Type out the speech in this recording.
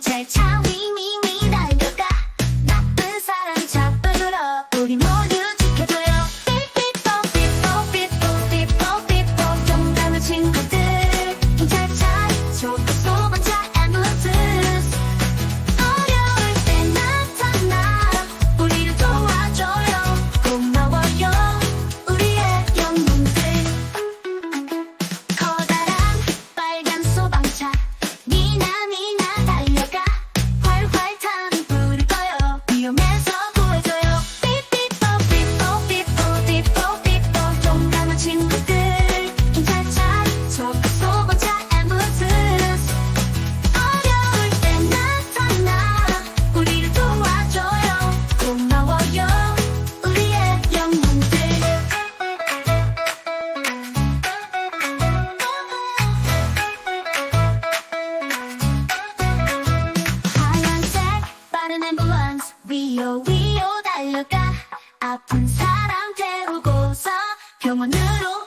最亲密。 위로 달려가 아픈 사람 데우고서 병원으로